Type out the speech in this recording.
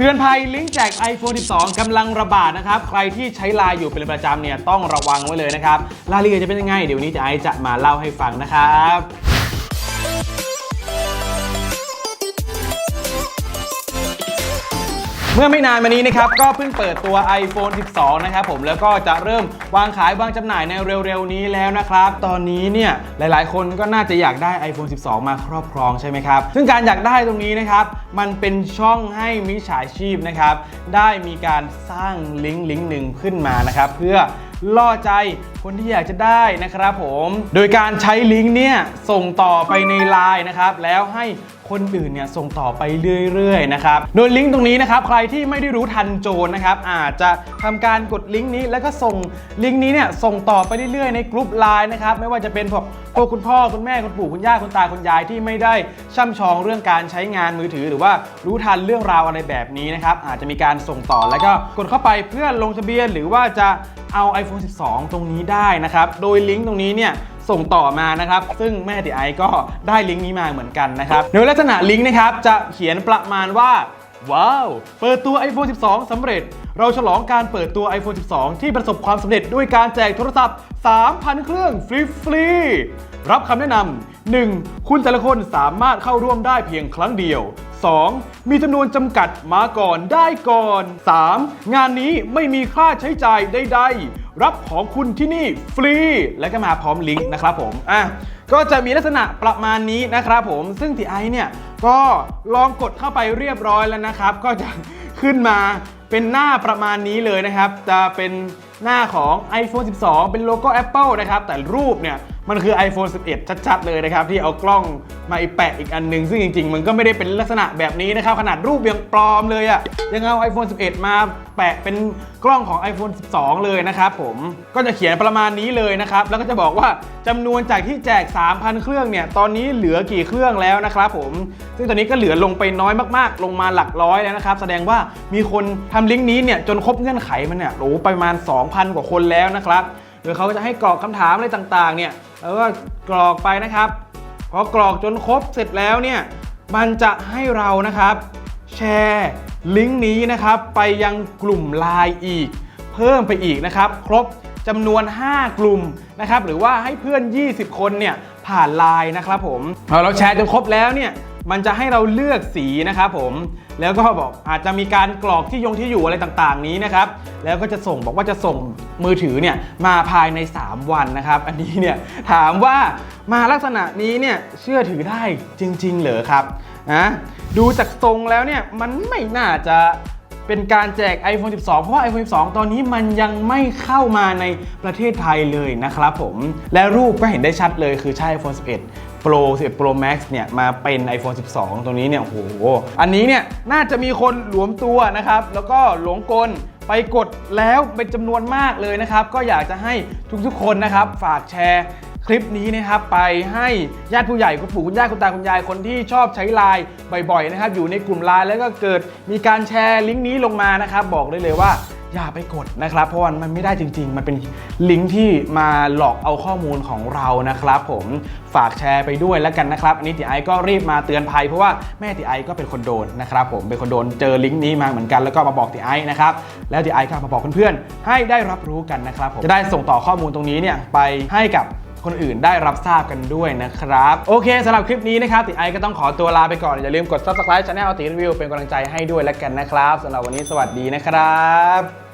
เตือนภัยลิงก์แจก iPhone 12 กำลังระบาดนะครับ ใครที่ใช้ไลน์อยู่เป็นประจำเนี่ยต้องระวังไว้เลยนะครับรายละเอียดจะเป็นยังไง เดี๋ยววันนี้จะไอซ์จะมาเล่าให้ฟังนะครับ เมื่อไม่นานมานี้นะครับก็เพิ่งเปิดตัว iPhone 12 นะครับผมแล้วก็จะเริ่มวางขายวางจำหน่ายในเร็วๆ นี้แล้วนะครับ ตอนนี้เนี่ยหลายๆ คนก็น่าจะอยากได้ iPhone 12 มาครอบครองใช่ไหมครับ ซึ่งการอยากได้ตรงนี้นะครับ มันเป็นช่องให้มิจฉาชีพนะครับ ได้มีการสร้างลิงก์ลิงก์หนึ่งขึ้นมานะครับ เพื่อล่อใจคนที่อยากจะได้นะครับผม โดยการใช้ลิงก์เนี่ยส่งต่อไปในไลน์นะครับ แล้วให้คนอื่นเนี่ยส่งต่อไปเรื่อยๆนะครับ โดยลิงก์ตรงนี้นะครับ ใครที่ไม่ได้รู้ทันโจรนะครับ อาจจะทำการกดลิงก์นี้แล้วก็ส่งลิงก์นี้เนี่ยส่งต่อไปเรื่อยๆในกลุ่มไลน์นะครับ ไม่ว่าจะเป็นพวกพวกคุณพ่อคุณแม่คุณปู่คุณย่าคุณตาคุณยายที่ไม่ได้ช่ำชองเรื่องการใช้งานมือถือ หรือว่ารู้ทันเรื่องราวอะไรแบบนี้นะครับ อาจจะมีการส่งต่อแล้วก็กดเข้าไปเพื่อลงทะเบียน หรือว่าจะเอา iPhone 12 ตรงนี้ได้นะครับ โดยลิงก์ตรงนี้เนี่ยส่งต่อมานะครับ ซึ่งแม่ติไอก็ได้ลิงก์นี้มาเหมือนกันนะครับโดยลักษณะลิงก์นะครับจะเขียนประมาณว่าว้าว เปิดตัว iPhone 12 สำเร็จ เราฉลองการเปิดตัว iPhone 12 ที่ประสบความสำเร็จด้วยการแจกโทรศัพท์ 3,000 เครื่องฟรีฟรีๆรับคำแนะนำ 1. คุณแต่ละคนสามารถเข้าร่วมได้เพียงครั้งเดียว 2. มีจำนวนจำกัดมาก่อนได้ก่อน 3. งานนี้ไม่มีค่าใช้จ่ายใดๆ รับของคุณที่นี่ฟรี และก็มาพร้อมลิงก์นะครับผมอะก็จะมีลักษณะประมาณนี้นะครับผมซึ่งทีไอเนี่ยก็ลองกดเข้าไปเรียบร้อยแล้วนะครับ ก็จะขึ้นมาเป็นหน้าประมาณนี้เลยนะครับ จะเป็นหน้าของ iPhone 12 เป็นโลโก้ Apple นะครับ แต่รูปเนี่ย มันคือ iPhone 11 ชัด ๆ เลยนะครับ ที่เอากล้องมาอีแปะอีกอันหนึงซึ่งจริง ๆ มันก็ไม่ได้เป็นลักษณะแบบนี้นะครับ ขนาดรูปยังปลอมเลยอะ่ะยังเอา iPhone 11 มาแปะเป็นกล้องของ iPhone 12 เลยนะครับผมก็จะเขียนประมาณนี้เลยนะครับ แล้วก็จะบอกว่าจำนวนจากที่แจก 3,000 เครื่องเนี่ยตอนนี้เหลือกี่เครื่องแล้วนะครับผม ซึ่งตอนนี้ก็เหลือลงไปน้อยมากๆ ลงมาหลักร้อยแล้วนะครับ แสดงว่ามีคนทำลิงก์นี้เนี่ยจนครบเงื่อนไขมันเนี่ยโอ้ประมาณ 2,000 กว่าคนแล้วนะครับโดยเขาจะให้กรอกคำถามอะไรต่างๆเนี่ย แล้วก็กรอกไปนะครับพอกรอกจนครบเสร็จแล้วเนี่ยมันจะให้เรานะครับ แชร์ลิงก์นี้นะครับไปยังกลุ่มไลน์อีก เพิ่มไปอีกนะครับ ครบจำนวน 5 กลุ่มนะครับหรือว่าให้เพื่อน 20 คนเนี่ยผ่านไลน์นะครับผมพอเราแชร์จนครบแล้วเนี่ย มันจะให้เราเลือกสีนะครับผม แล้วก็บอกอาจจะมีการกรอกที่ยงที่อยู่อะไรต่างๆ นี้นะครับ แล้วก็จะส่งบอกว่าจะส่งมือถือเนี่ยมาภายใน 3 วันนะครับ อันนี้เนี่ยถามว่ามาลักษณะนี้เนี่ยเชื่อถือได้จริง ๆ เหรอครับนะดูจากทรงแล้วเนี่ยมันไม่น่าจะเป็นการแจก iPhone 12 เพราะว่า iPhone 12 ตอนนี้มันยังไม่เข้ามาในประเทศไทยเลยนะครับผม และรูปก็เห็นได้ชัดเลยคือใช่ iPhone 11 Pro 11 Pro Max เนี่ยมาเป็น iPhone 12ตรงนี้เนี่ยโอ้โห อันนี้เนี่ยน่าจะมีคนหลวมตัวนะครับ แล้วก็หลงกลไปกดแล้วเป็นจำนวนมากเลยนะครับ ก็อยากจะให้ทุกๆคนนะครับ ฝากแชร์คลิปนี้นะครับไปให้ญาติผู้ใหญ่คุณปู่คุณย่าคุณตาคุณยายคนที่ชอบใช้ไลน์บ่อยๆนะครับ อยู่ในกลุ่มไลน์แล้วก็เกิดมีการแชร์ลิงก์นี้ลงมานะครับ บอกได้เลยว่า อย่าไปกดนะครับ เพราะว่ามันไม่ได้จริง ๆ มันเป็นลิงก์ที่มาหลอกเอาข้อมูลของเรานะครับผมฝากแชร์ไปด้วยแล้วกันนะครับ อันนี้ติไอก็รีบมาเตือนภัยเพราะว่าแม่ติไอก็เป็นคนโดนนะครับผมเป็นคนโดนเจอลิงก์นี้มาเหมือนกันแล้วก็มาบอกติไอนะครับแล้วติไอก็มาบอกเพื่อนๆให้ได้รับรู้กันนะครับผมจะได้ส่งต่อข้อมูลตรงนี้เนี่ยไปให้กับ คนอื่นได้รับทราบกันด้วยนะครับ โอเคสำหรับคลิปนี้นะครับติไอก็ต้องขอตัวลาไปก่อน อย่าลืมกด subscribe channel ติรีวิวเป็นกำลังใจให้ด้วยแล้วกันนะครับสำหรับวันนี้สวัสดีนะครับ